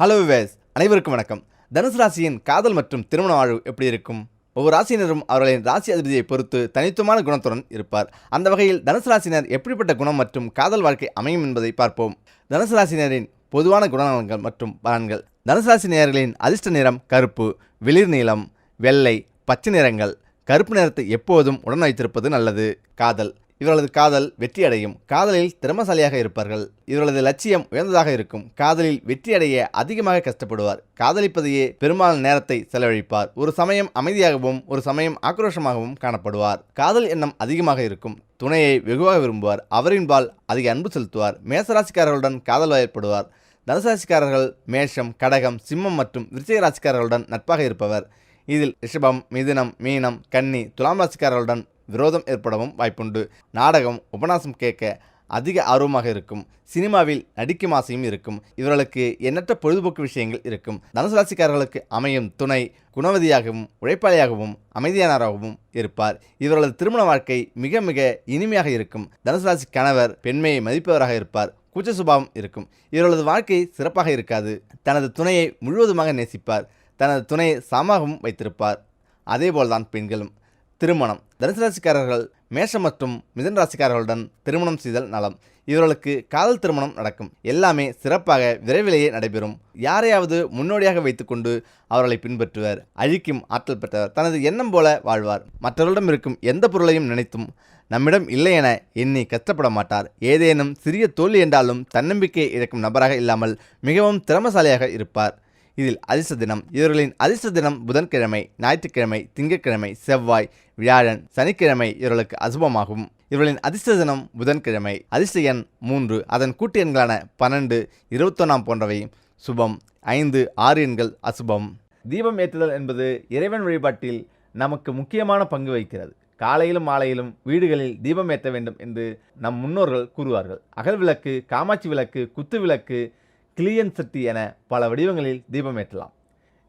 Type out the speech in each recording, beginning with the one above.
Hello wives அனைவருக்கும் வணக்கம். தனுசு ராசியின் காதல் மற்றும் திருமண வாழ்வு எப்படி இருக்கும்? ஒவ்வொரு ராசியினரும் அவர்களின் ராசி அதிபதியை பொறுத்து தனித்துவமான குணத்துடன் இருப்பார். அந்த வகையில் தனுசு ராசினர் எப்படிப்பட்ட குணம் மற்றும் காதல் வாழ்க்கை அமையும் என்பதை பார்ப்போம். தனுசு ராசினரின் பொதுவான குணநலன்கள் மற்றும் பலன்கள். தனுசு ராசி நேயர்களின் அதிர்ஷ்ட நிறம் கருப்பு வெளிர் நீளம் வெள்ளை பச்சை நிறங்கள். கருப்பு நிறத்தை எப்போதும் உடன் வைத்திருப்பது நல்லது. காதல். இவர்களது காதல் வெற்றி அடையும் காதலில் திறமசாலியாக இருப்பார்கள். இவர்களது லட்சியம் உயர்ந்ததாக இருக்கும். காதலில் வெற்றி அடைய அதிகமாக கஷ்டப்படுவார். காதலிப்பதையே பெரும்பாலான நேரத்தை செலவழிப்பார். ஒரு சமயம் அமைதியாகவும் ஒரு சமயம் ஆக்ரோஷமாகவும் காணப்படுவார். காதல் எண்ணம் அதிகமாக இருக்கும். துணையை வெகுவாக விரும்புவார். அவரின்பால் அதிக அன்பு செலுத்துவார். மேசராசிக்காரர்களுடன் காதல் வயப்படுவார் தனுசராசிக்காரர்கள் மேஷம் கடகம் சிம்மம் மற்றும் விருச்சிக நட்பாக இருப்பவர். இதில் ரிஷபம் மிதுனம் மீனம் கன்னி துலாம் ராசிக்காரர்களுடன் விரோதம் ஏற்படவும் வாய்ப்புண்டு. நாடகம் உபநாசம் கேட்க அதிக ஆர்வமாக இருக்கும். சினிமாவில் நடிக்கும் ஆசையும் இருக்கும். இவர்களுக்கு எண்ணற்ற பொழுதுபோக்கு விஷயங்கள் இருக்கும். தனுசு ராசிக்காரர்களுக்கு அமையும் துணை குணவதியாகவும் உழைப்பாளியாகவும் அமைதியானவராகவும் இருப்பார். இவர்களது திருமண வாழ்க்கை மிக மிக இனிமையாக இருக்கும். தனுசு ராசி கணவர் பெண்மையை மதிப்பவராக இருப்பார். கூச்ச சுபாவம் இருக்கும். இவர்களது வாழ்க்கை சிறப்பாக இருக்காது. தனது துணையை முழுவதுமாக நேசிப்பார். தனது துணையை சமமாகவும் வைத்திருப்பார். அதேபோல்தான் பெண்களும். திருமணம். தனுசு ராசிக்காரர்கள் மேஷம் மற்றும் மிதன் ராசிக்காரர்களுடன் திருமணம் செய்தல் நலம். இவர்களுக்கு காதல் திருமணம் நடக்கும். எல்லாமே சிறப்பாக விரைவிலேயே நடைபெறும். யாரையாவது முன்னோடியாக வைத்துக்கொண்டு அவர்களை பின்பற்றுவர். அழிக்கும் ஆற்றல் பெற்றவர். தனது எண்ணம் போல வாழ்வார். மற்றவர்களிடம் இருக்கும் எந்த பொருளையும் நினைத்தும் நம்மிடம் இல்லை என எண்ணி கஷ்டப்பட மாட்டார். ஏதேனும் சிறிய தோல்வி என்றாலும் தன்னம்பிக்கை இழக்கும் நபராக இல்லாமல் மிகவும் திறமசாலியாக இருப்பார். இதில் அதிர்ஷ்ட தினம். இவர்களின் அதிர்ஷ்ட தினம் புதன்கிழமை ஞாயிற்றுக்கிழமை திங்கட்கிழமை செவ்வாய் வியாழன் சனிக்கிழமை இவர்களுக்கு அசுபமாகும். இவர்களின் அதிர்ஷ்ட தினம் புதன்கிழமை. அதிர்ஷ்ட எண் மூன்று. அதன் கூட்டு எண்களான பன்னெண்டு இருபத்தொன்னாம் போன்றவை. சுபம் ஐந்து ஆறு எண்கள் அசுபம். தீபம் ஏற்றுதல் என்பது இறைவன் வழிபாட்டில் நமக்கு முக்கியமான பங்கு வகிக்கிறது. காலையிலும் மாலையிலும் வீடுகளில் தீபம் ஏற்ற வேண்டும் என்று நம் முன்னோர்கள் கூறுவார்கள். அகல் விளக்கு காமாட்சி விளக்கு குத்து விளக்கு கிளியன் சட்டி என பல வடிவங்களில் தீபம் ஏற்றலாம்.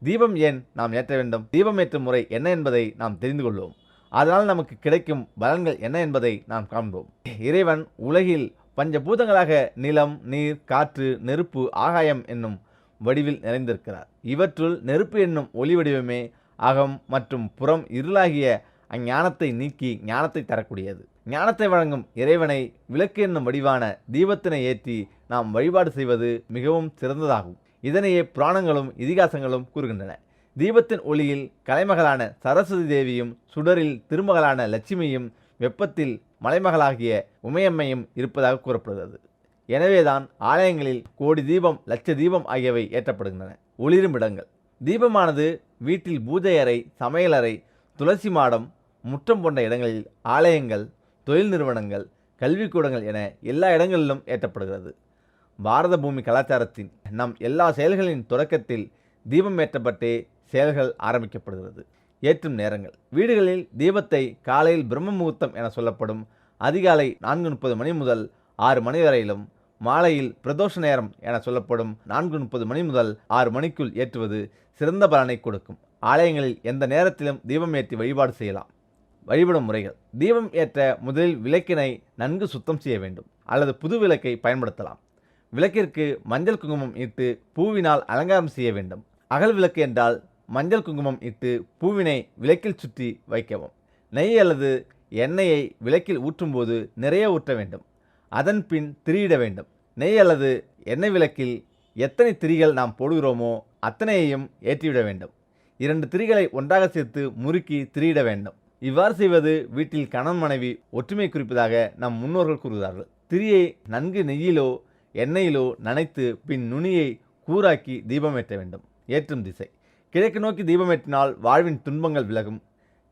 தீபம் ஏன் நாம் ஏற்ற வேண்டும்? தீபம் ஏற்றும் முறை என்ன என்பதை நாம் தெரிந்து கொள்வோம். அதனால் நமக்கு கிடைக்கும் பலன்கள் என்ன என்பதை நாம் காண்போம். இறைவன் உலகில் பஞ்சபூதங்களாக நிலம் நீர் காற்று நெருப்பு ஆகாயம் என்னும் வடிவில் நிறைந்திருக்கிறார். இவற்றுள் நெருப்பு என்னும் ஒளி வடிவமே அகம் மற்றும் புறம் இருளாகிய அஞ்ஞானத்தை நீக்கி ஞானத்தை தரக்கூடியது. ஞானத்தை வழங்கும் இறைவனை விளக்கு என்னும் வடிவான தீபத்தினை ஏற்றி நாம் வழிபாடு செய்வது மிகவும் சிறந்ததாகும். இதனையே புராணங்களும் இதிகாசங்களும் கூறுகின்றன. தீபத்தின் ஒளியில் கலைமகளான சரஸ்வதி தேவியும் சுடரில் திருமகளான லட்சுமியும் வெப்பத்தில் மலைமகளாகிய உமையம்மையும் இருப்பதாக கூறப்படுகிறது. எனவேதான் ஆலயங்களில் கோடி தீபம் லட்ச தீபம் ஆகியவை ஏற்றப்படுகின்றன. ஒளிரும் இடங்கள். தீபமானது வீட்டில் பூஜை அறை சமையலறை துளசி மாடம் முற்றம் போன்ற இடங்களில் ஆலயங்கள் தொழில் நிறுவனங்கள் கல்விக்கூடங்கள் என எல்லா இடங்களிலும் ஏற்றப்படுகிறது. பாரத பூமி கலாச்சாரத்தின் நம் எல்லா செயல்களின் தொடக்கத்தில் தீபம் ஏற்றப்பட்டே செயல்கள் ஆரம்பிக்கப்படுகிறது. ஏற்றும் நேரங்கள். வீடுகளில் தீபத்தை காலையில் பிரம்ம முகூர்த்தம் என சொல்லப்படும். அதிகாலை நான்கு முப்பது மணி முதல் ஆறு மணி வரையிலும் மாலையில் பிரதோஷ நேரம் என சொல்லப்படும். நான்கு முப்பது மணி முதல் ஆறு மணிக்குள் ஏற்றுவது சிறந்த பலனை கொடுக்கும். ஆலயங்களில் எந்த நேரத்திலும் தீபம் ஏற்றி வழிபாடு செய்யலாம். வழிபடும் முறைகள். தீபம் ஏற்ற முதலில் விளக்கினை நன்கு சுத்தம் செய்ய வேண்டும். அல்லது புது விளக்கை பயன்படுத்தலாம். விளக்கிற்கு மஞ்சள் குங்குமம் இட்டு பூவினால் அலங்காரம் செய்ய வேண்டும். அகல் விளக்கு என்றால் மஞ்சள் குங்குமம் இட்டு பூவினை விளக்கில் சுற்றி வைக்கவும். நெய் அல்லது எண்ணெயை விளக்கில் ஊற்றும்போது நிறைய ஊற்ற வேண்டும். அதன் பின் திரியிட வேண்டும். நெய் அல்லது எண்ணெய் விளக்கில் எத்தனை திரிகள் நாம் போடுகிறோமோ அத்தனையையும் ஏற்றிவிட வேண்டும். இரண்டு திரிகளை ஒன்றாக சேர்த்து முறுக்கி திரியிட வேண்டும். இவ்வாறு செய்வது வீட்டில் கணவன் மனைவி ஒற்றுமை குறிப்பதாக நம் முன்னோர்கள் கூறுகிறார்கள். திரியை நன்கு நெய்யிலோ எண்ணெயிலோ நனைத்து பின் நுனியை கூராக்கி தீபமேற்ற வேண்டும். ஏற்றும் திசை. கிழக்கு நோக்கி தீபம் ஏற்றினால் வாழ்வின் துன்பங்கள் விலகும்.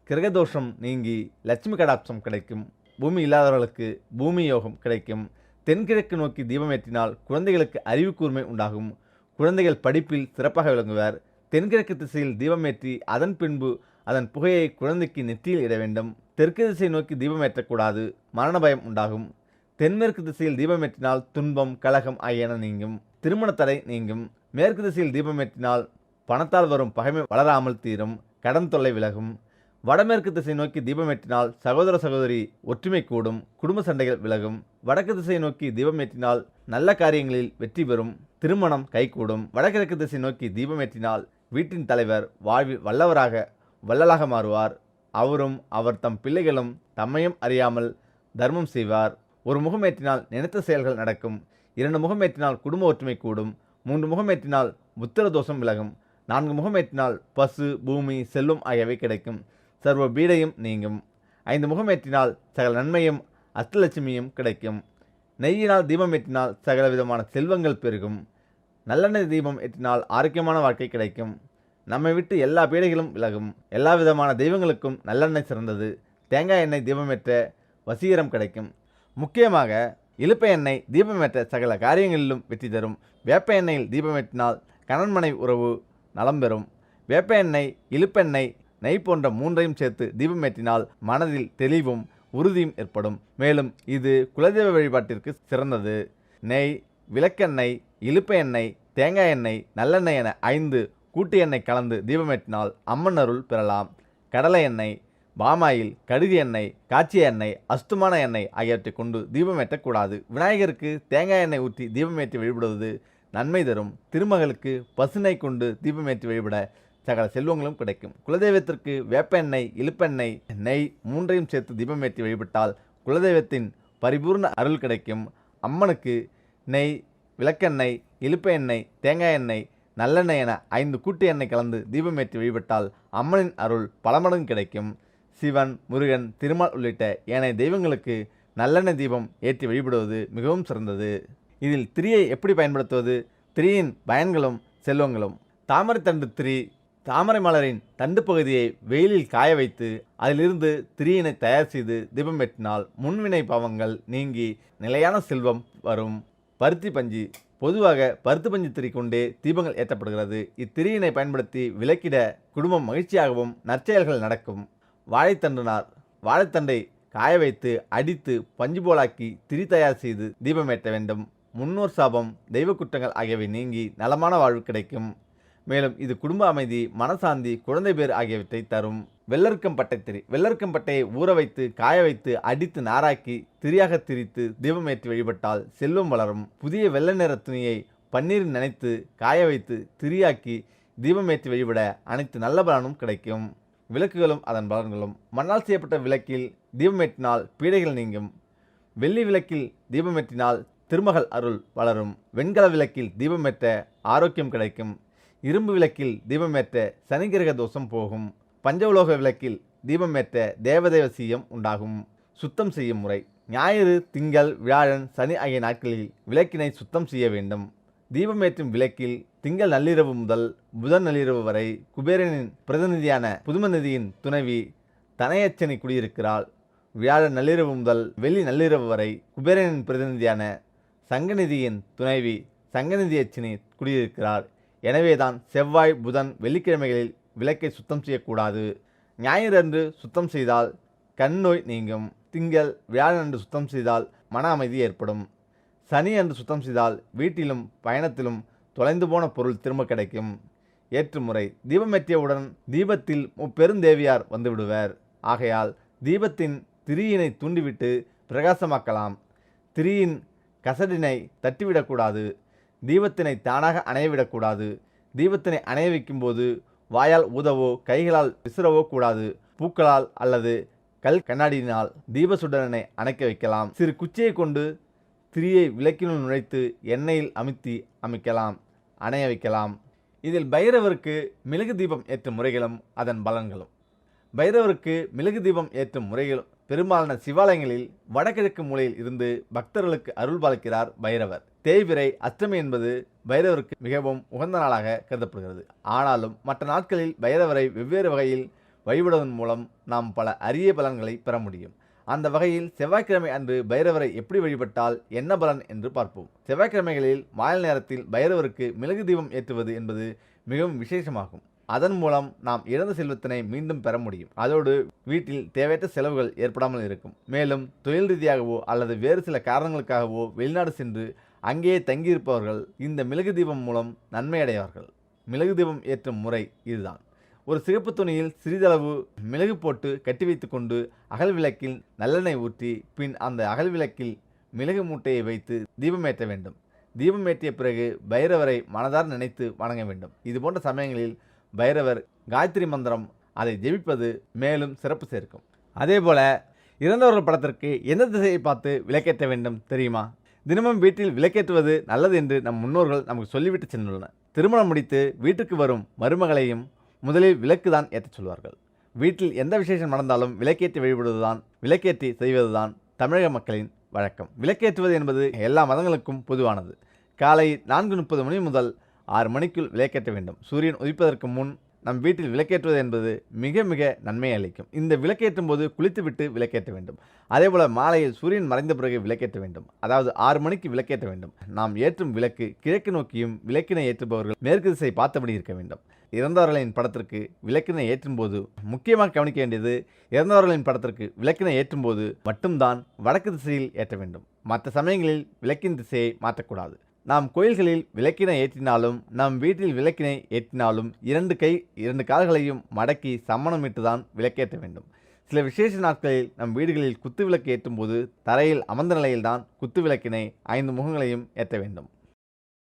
கிரகதோஷம் நீங்கி லட்சுமி கடாட்சம் கிடைக்கும். பூமி இல்லாதவர்களுக்கு பூமி யோகம் கிடைக்கும். தென்கிழக்கு நோக்கி தீபமேற்றினால் குழந்தைகளுக்கு அறிவு கூர்மை உண்டாகும். குழந்தைகள் படிப்பில் சிறப்பாக விளங்குவர். தென்கிழக்கு திசையில் தீபமேற்றி அதன் பின்பு அதன் புகையை குழந்தைக்கு நெற்றியில் இட வேண்டும். தெற்கு திசை நோக்கி தீபமேற்றக்கூடாது. மரண பயம் உண்டாகும். தென்மேற்கு திசையில் தீபமேற்றினால் துன்பம் கலகம் ஆகியன நீங்கும். திருமணத்தடை நீங்கும். மேற்கு திசையில் தீபமேற்றினால் பணத்தால் வரும் பகைமை வளராமல் தீரும். கடன் தொல்லை விலகும். வடமேற்கு திசை நோக்கி தீபமேற்றினால் சகோதர சகோதரி ஒற்றுமை கூடும். குடும்ப சண்டைகள் விலகும். வடக்கு திசை நோக்கி தீபமேற்றினால் நல்ல காரியங்களில் வெற்றி பெறும். திருமணம் கைகூடும். வடகிழக்கு திசை நோக்கி தீபமேற்றினால் வீட்டின் தலைவர் வாழ்வில் வல்லவராக வள்ளலாக மாறுவார். அவரும் அவர் தம் பிள்ளைகளும் தம்மையும் அறியாமல் தர்மம் செய்வார். ஒரு முகமேற்றினால் நினைத்த செயல்கள் நடக்கும் இரண்டு முகமேற்றினால் குடும்ப ஒற்றுமை கூடும் மூன்று முகமேற்றினால் புத்திர தோஷம் விலகும் நான்கு முகமேற்றினால் பசு பூமி செல்வம் ஆகியவை கிடைக்கும். சர்வ பீடையும் நீங்கும். ஐந்து முகமேற்றினால் சகல நன்மையும் அஷ்டலட்சுமியும் கிடைக்கும். நெய்யினால் தீபம் ஏற்றினால் சகல விதமான செல்வங்கள் பெருகும். நல்லெண்ணெய் தீபம் ஏற்றினால் ஆரோக்கியமான வாழ்க்கை கிடைக்கும். நம்மை விட்டு எல்லா பீடைகளும் விலகும். எல்லா விதமான தெய்வங்களுக்கும் நல்லெண்ணெய் சிறந்தது. தேங்காய் எண்ணெய் தீபம் ஏற்ற வசீகரம் கிடைக்கும். முக்கியமாக இழுப்ப எண்ணெய் தீபமேற்ற சகல காரியங்களிலும் வெற்றி தரும். வேப்ப எண்ணெயில் தீபமேற்றினால் கணன்மனை உறவு நலம் பெறும் வேப்ப எண்ணெய் இழுப்பெண்ணெய் நெய் போன்ற மூன்றையும் சேர்த்து தீபமேற்றினால் மனதில் தெளிவும் உறுதியும் ஏற்படும். மேலும் இது குலதெய்வ வழிபாட்டிற்கு சிறந்தது. நெய் விளக்கெண்ணெய் இழுப்ப எண்ணெய் தேங்காய் எண்ணெய் நல்லெண்ணெய் என ஐந்து கூட்டு எண்ணெய் கலந்து தீபமேற்றினால் அம்மன் அருள் பெறலாம். கடலை எண்ணெய் பாமாயில் கடுகு எண்ணெய் காய்ச்சிய எண்ணெய் அஸ்துமான எண்ணெய் ஆகியவற்றை கொண்டு தீபமேற்றக்கூடாது விநாயகருக்கு தேங்காய் எண்ணெய் ஊற்றி தீபமேற்றி வழிபடுவது நன்மை தரும். திருமகளுக்கு பசுனை கொண்டு தீபமேற்றி வழிபட சகல செல்வங்களும் கிடைக்கும். குலதெய்வத்திற்கு வேப்ப எண்ணெய் இழுப்பெண்ணெய் நெய் மூன்றையும் சேர்த்து தீபமேற்றி வழிபட்டால் குலதெய்வத்தின் பரிபூர்ண அருள் கிடைக்கும். அம்மனுக்கு நெய் விளக்கெண்ணெய் இழுப்ப எண்ணெய் தேங்காய் எண்ணெய் நல்லெண்ணெய் என ஐந்து கூட்டு எண்ணெய் கலந்து தீபமேற்றி வழிபட்டால் அம்மனின் அருள் பல மடங்கு கிடைக்கும். சிவன் முருகன் திருமால் உள்ளிட்ட ஏனைய தெய்வங்களுக்கு நல்லெண்ணெய் தீபம் ஏற்றி வழிபடுவது மிகவும் சிறந்தது. இதில் திரியை எப்படி பயன்படுத்துவது? திரியின் பயன்களும் செல்வங்களும். தாமரை தண்டு திரி தாமரை மலரின் தண்டு பகுதியை வெயிலில் காய வைத்து அதிலிருந்து திரியினை தயார் செய்து தீபம் வெட்டினால் முன்வினை பாவங்கள் நீங்கி நிலையான செல்வம் வரும். பருத்தி பஞ்சு பொதுவாக பருத்தி பஞ்சு திரி கொண்டே தீபங்கள் ஏற்றப்படுகிறது. இத்திரியினை பயன்படுத்தி விளக்கிட குடும்பம் மகிழ்ச்சியாகவும் நற்செயல்கள் நடக்கும். வாழைத்தண்டுனார் வாழைத்தண்டை காய வைத்து அடித்து பஞ்சு போலாக்கி திரி தயார் செய்து தீபமேற்ற வேண்டும். முன்னோர் சாபம் தெய்வ குற்றங்கள் ஆகியவை நீங்கி நலமான வாழ்வு கிடைக்கும். மேலும் இது குடும்ப அமைதி மனசாந்தி குழந்தை பேர் ஆகியவற்றை தரும். வெள்ளருக்கம் பட்டை திரி வெள்ளருக்கம் பட்டையை ஊற வைத்து காய வைத்து அடித்து நாராக்கி திரியாக திரித்து தீபமேற்றி வழிபட்டால் செல்வம் வளரும். புதிய வெள்ளை நிற துணியை பன்னீரில் நனைத்து காய வைத்து திரியாக்கி தீபமேற்றி வழிபட அனைத்து நல்ல பலனும் கிடைக்கும். விளக்குகளும் அதன் பலன்களும் மண்ணால் செய்யப்பட்ட விளக்கில் தீபமேற்றினால் பீடைகள் நீங்கும். வெள்ளி விளக்கில் தீபமேற்றினால் திருமகள் அருள் வளரும். வெண்கல விளக்கில் தீபமேற்ற ஆரோக்கியம் கிடைக்கும். இரும்பு விளக்கில் தீபமேற்ற சனிகிரக தோஷம் போகும். பஞ்சவுலோக விளக்கில் தீபமேற்ற தேவதேவ சீயம் உண்டாகும். சுத்தம் செய்யும் முறை. ஞாயிறு திங்கள் வியாழன் சனி ஆகிய நாட்களில் விளக்கினை சுத்தம் செய்ய வேண்டும். தீபமேற்றும் விளக்கில் திங்கள் நள்ளிரவு முதல் புதன் நள்ளிரவு வரை குபேரனின் பிரதிநிதியான புதுமநிதியின் துணைவி தனையச்சனை குடியிருக்கிறாள். வியாழன் நள்ளிரவு முதல் வெள்ளி நள்ளிரவு வரை குபேரனின் பிரதிநிதியான சங்கநிதியின் துணைவி சங்கநிதி அச்சினி குடியிருக்கிறார் எனவேதான் செவ்வாய் புதன் வெள்ளிக்கிழமைகளில் விளக்கை சுத்தம் செய்யக்கூடாது. ஞாயிறன்று சுத்தம் செய்தால் கண் நோய் நீங்கும். திங்கள் வியாழன் சுத்தம் செய்தால் மன அமைதி ஏற்படும். சனி அன்று சுத்தம் செய்தால் வீட்டிலும் பயணத்திலும் தொலைந்து போன பொருள் திரும்ப கிடைக்கும். ஏற்றுமுறை தீபமேற்றியவுடன் தீபத்தில் முப்பெருந்தேவியார் வந்துவிடுவர். ஆகையால் தீபத்தின் திரியினை தூண்டிவிட்டு பிரகாசமாக்கலாம். திரியின் கசடினை தட்டிவிடக்கூடாது. தீபத்தினை தானாக அணையவிடக்கூடாது. தீபத்தினை அணைய வைக்கும்போது வாயால் ஊதவோ கைகளால் விசிறவோ கூடாது. பூக்களால் அல்லது கல் கண்ணாடியினால் தீபசுடரனை அணைக்க வைக்கலாம். சிறு குச்சியை கொண்டு திரியை விளக்கினுள் நுழைத்து எண்ணெயில் அமித்தி அமைக்கலாம் அணைய வைக்கலாம். இதில் பைரவருக்கு மிளகு தீபம் ஏற்றும் முறைகளும் அதன் பலன்களும். பைரவருக்கு மிளகு தீபம் ஏற்றும் முறைகளும் பெரும்பாலான சிவாலயங்களில் வடகிழக்கு மூலையில் இருந்து பக்தர்களுக்கு அருள் பாலிக்கிறார் பைரவர். தேய்பிரை அஷ்டமி என்பது பைரவருக்கு மிகவும் உகந்த நாளாக கருதப்படுகிறது. ஆனாலும் மற்ற நாட்களில் பைரவரை வெவ்வேறு வகையில் வழிபடுவதன் மூலம் நாம் பல அரிய பலன்களை பெற முடியும். அந்த வகையில் செவ்வாய்க்கிழமை அன்று பைரவரை எப்படி வழிபட்டால் என்ன பலன் என்று பார்ப்போம். செவ்வாய்க்கிழமைகளில் மாலை நேரத்தில் பைரவருக்கு மிளகு தீபம் ஏற்றுவது என்பது மிகவும் விசேஷமாகும். அதன் மூலம் நாம் இழந்த செல்வத்தினை மீண்டும் பெற முடியும். அதோடு வீட்டில் தேவையற்ற செலவுகள் ஏற்படாமல் இருக்கும். மேலும் தொழில் ரீதியாகவோ அல்லது வேறு சில காரணங்களுக்காகவோ வெளிநாடு சென்று அங்கேயே தங்கியிருப்பவர்கள் இந்த மிளகு தீபம் மூலம் நன்மையடைவார்கள். மிளகு தீபம் ஏற்றும் முறை இதுதான். ஒரு சிகப்பு துணியில் சிறிதளவு மிளகு போட்டு கட்டி வைத்துக்கொண்டு அகல் விளக்கில் நல்லெண்ணெய் ஊற்றி பின் அந்த அகல் விளக்கில் மிளகு மூட்டையை வைத்து தீபம் வேண்டும். தீபமேற்றிய பிறகு பைரவரை மனதார் நினைத்து வணங்க வேண்டும். இது போன்ற சமயங்களில் பைரவர் காயத்ரி மந்திரம் அதை ஜெபிப்பது மேலும் சிறப்பு சேர்க்கும். அதேபோல இறந்தவர்கள் படத்திற்கு எந்த திசையை பார்த்து விளக்கேற்ற வேண்டும் தெரியுமா? தினமும் வீட்டில் விளக்கேற்றுவது நல்லது என்று நம் முன்னோர்கள் நமக்கு சொல்லிவிட்டு சென்றுள்ளனர். திருமணம் முடித்து வீட்டுக்கு வரும் மருமகளையும் முதலில் விளக்கு தான் ஏற்றச் சொல்வார்கள். வீட்டில் எந்த விசேஷம் நடந்தாலும் விளக்கேற்றி வழிபடுவதுதான் விளக்கேற்றி செய்வதுதான் தமிழக மக்களின் வழக்கம். விளக்கேற்றுவது என்பது எல்லா மதங்களுக்கும் பொதுவானது. காலை நான்கு முப்பது மணி முதல் ஆறு மணிக்குள் விளக்கேற்ற வேண்டும். சூரியன் உதிப்பதற்கு முன் நம் வீட்டில் விளக்கேற்றுவது என்பது மிக மிக நன்மை அளிக்கும். இந்த விளக்கேற்றும் போது குளித்துவிட்டு விளக்கேற்ற வேண்டும். அதேபோல் மாலையில் சூரியன் மறைந்த பிறகு விளக்கேற்ற வேண்டும். அதாவது ஆறு மணிக்கு விளக்கேற்ற வேண்டும். நாம் ஏற்றும் விளக்கு கிழக்கு நோக்கியும் விளக்கினை ஏற்றுபவர்கள் மேற்கு திசை பார்த்தபடி இருக்க வேண்டும். இறந்தவர்களின் படத்திற்கு விளக்கினை ஏற்றும் போது முக்கியமாக கவனிக்க வேண்டியது இறந்தவர்களின் படத்திற்கு விளக்கினை ஏற்றும் போது மட்டும்தான் வடக்கு திசையில் ஏற்ற வேண்டும். மற்ற சமயங்களில் விளக்கின் திசையை மாற்றக்கூடாது. நாம் கோயில்களில் விளக்கினை ஏற்றினாலும் நம் வீட்டில் விளக்கினை ஏற்றினாலும் இரண்டு கை இரண்டு கால்களையும் மடக்கி சம்மணமிட்டு தான் விளக்கேற்ற வேண்டும். சில விசேஷ நாட்களில் நம் வீடுகளில் குத்து விளக்கு ஏற்றும் போது தரையில் அமர்ந்த நிலையில்தான் குத்து விளக்கினை ஐந்து முகங்களையும் ஏற்ற வேண்டும்.